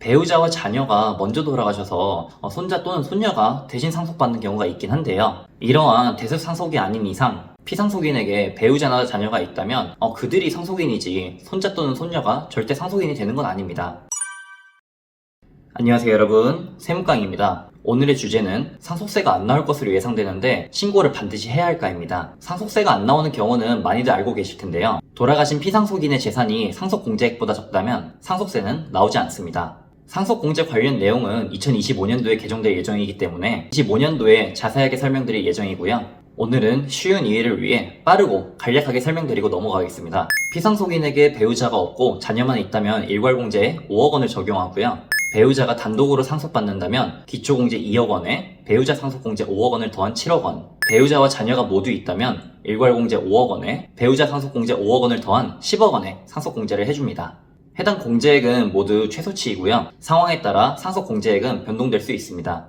배우자와 자녀가 먼저 돌아가셔서 어, 손자 또는 손녀가 대신 상속받는 경우가 있긴 한데요. 이러한 대습 상속이 아닌 이상 피상속인에게 배우자나 자녀가 있다면 어, 그들이 상속인이지 손자 또는 손녀가 절대 상속인이 되는 건 아닙니다. 안녕하세요 여러분 세무깡입니다. 오늘의 주제는 상속세가 안 나올 것으로 예상되는데 신고를 반드시 해야 할까입니다. 상속세가 안 나오는 경우는 많이들 알고 계실 텐데요. 돌아가신 피상속인의 재산이 상속공제액보다 적다면 상속세는 나오지 않습니다. 상속공제 관련 내용은 2025년도에 개정될 예정이기 때문에 25년도에 자세하게 설명드릴 예정이고요. 오늘은 쉬운 이해를 위해 빠르고 간략하게 설명드리고 넘어가겠습니다. 피상속인에게 배우자가 없고 자녀만 있다면 일괄공제에 5억 원을 적용하고요. 배우자가 단독으로 상속받는다면 기초공제 2억 원에 배우자 상속공제 5억 원을 더한 7억 원. 배우자와 자녀가 모두 있다면 일괄공제 5억 원에 배우자 상속공제 5억 원을 더한 10억 원의 상속공제를 해줍니다. 해당 공제액은 모두 최소치이고요. 상황에 따라 상속 공제액은 변동될 수 있습니다.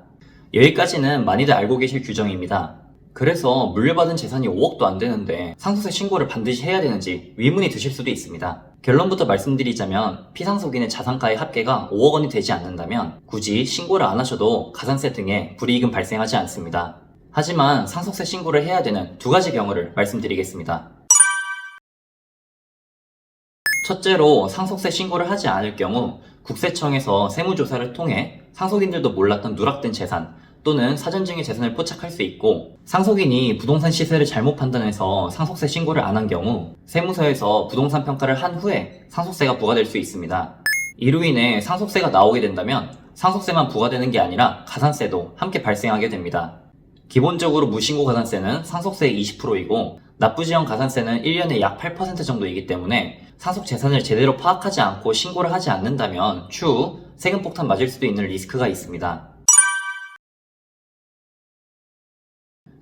여기까지는 많이들 알고 계실 규정입니다. 그래서 물려받은 재산이 5억도 안 되는데 상속세 신고를 반드시 해야 되는지 의문이 드실 수도 있습니다. 결론부터 말씀드리자면 피상속인의 자산가의 합계가 5억 원이 되지 않는다면 굳이 신고를 안 하셔도 가산세 등의 불이익은 발생하지 않습니다. 하지만 상속세 신고를 해야 되는 두 가지 경우를 말씀드리겠습니다. 첫째로 상속세 신고를 하지 않을 경우 국세청에서 세무조사를 통해 상속인들도 몰랐던 누락된 재산 또는 사전증의 재산을 포착할 수 있고 상속인이 부동산 시세를 잘못 판단해서 상속세 신고를 안 한 경우 세무서에서 부동산 평가를 한 후에 상속세가 부과될 수 있습니다. 이로 인해 상속세가 나오게 된다면 상속세만 부과되는 게 아니라 가산세도 함께 발생하게 됩니다. 기본적으로 무신고 가산세는 상속세의 20%이고 납부지연 가산세는 1년에 약 8% 정도이기 때문에 상속 재산을 제대로 파악하지 않고 신고를 하지 않는다면 추후 세금 폭탄 맞을 수도 있는 리스크가 있습니다.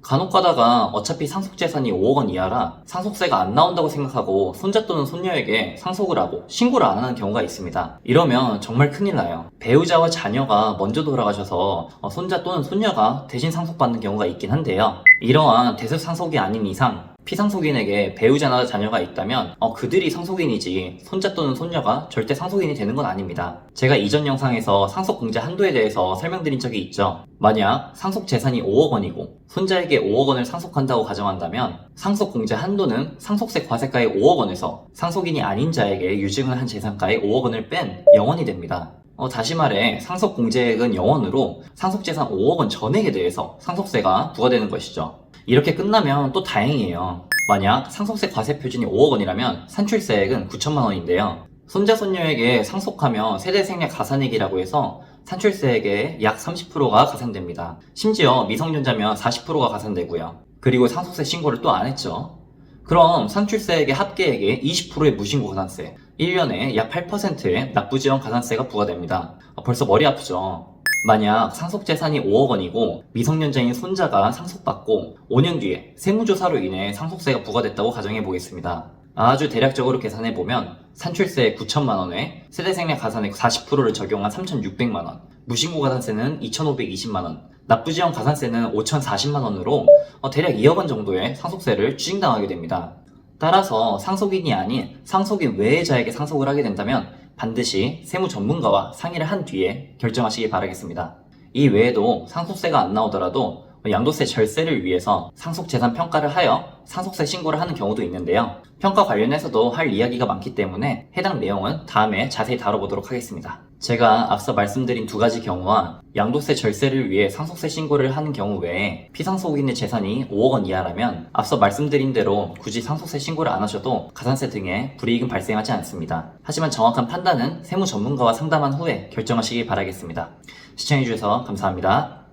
간혹 가다가 어차피 상속재산이 5억 원 이하라 상속세가 안 나온다고 생각하고 손자 또는 손녀에게 상속을 하고 신고를 안 하는 경우가 있습니다. 이러면 정말 큰일 나요. 배우자와 자녀가 먼저 돌아가셔서 어, 손자 또는 손녀가 대신 상속받는 경우가 있긴 한데요. 이러한 대습 상속이 아닌 이상 피상속인에게 배우자나 자녀가 있다면 어, 그들이 상속인이지 손자 또는 손녀가 절대 상속인이 되는 건 아닙니다. 제가 이전 영상에서 상속공제 한도에 대해서 설명드린 적이 있죠. 만약 상속 재산이 5억 원이고 손자에게 5억 원을 상속한다고 가정한다면 상속공제 한도는 상속세 과세가의 5억 원에서 상속인이 아닌 자에게 유증을 한 재산가의 5억 원을 뺀 0원이 됩니다. 어, 다시 말해 상속공제액은 0원으로 상속재산 5억 원 전액에 대해서 상속세가 부과되는 것이죠. 이렇게 끝나면 또 다행이에요. 만약 상속세 과세 표준이 5억 원이라면 산출세액은 9천만 원인데요. 손자 손녀에게 상속하며 세대 생략 가산액이라고 해서 산출세액의 약 30%가 가산됩니다. 심지어 미성년자면 40%가 가산되고요. 그리고 상속세 신고를 또 안 했죠. 그럼 산출세액의 합계액의 20%의 무신고 가산세, 1년에 약 8%의 납부지원 가산세가 부과됩니다. 어, 벌써 머리 아프죠? 만약 상속 재산이 5억 원이고 미성년자인 손자가 상속받고 5년 뒤에 세무조사로 인해 상속세가 부과됐다고 가정해 보겠습니다. 아주 대략적으로 계산해 보면 산출세 9천만 원에 세대생략 가산액 40%를 적용한 3,600만 원, 무신고 가산세는 2,520만 원, 납부지원 가산세는 5,040만 원으로 어, 대략 2억 원 정도의 상속세를 추징당하게 됩니다. 따라서 상속인이 아닌 상속인 외의 자에게 상속을 하게 된다면 반드시 세무 전문가와 상의를 한 뒤에 결정하시기 바라겠습니다. 이 외에도 상속세가 안 나오더라도 양도세 절세를 위해서 상속재산 평가를 하여 상속세 신고를 하는 경우도 있는데요. 평가 관련해서도 할 이야기가 많기 때문에 해당 내용은 다음에 자세히 다뤄보도록 하겠습니다. 제가 앞서 말씀드린 두 가지 경우와 양도세 절세를 위해 상속세 신고를 하는 경우 외에 피상속인의 재산이 5억 원 이하라면 앞서 말씀드린 대로 굳이 상속세 신고를 안 하셔도 가산세 등의 불이익은 발생하지 않습니다. 하지만 정확한 판단은 세무 전문가와 상담한 후에 결정하시기 바라겠습니다. 시청해주셔서 감사합니다.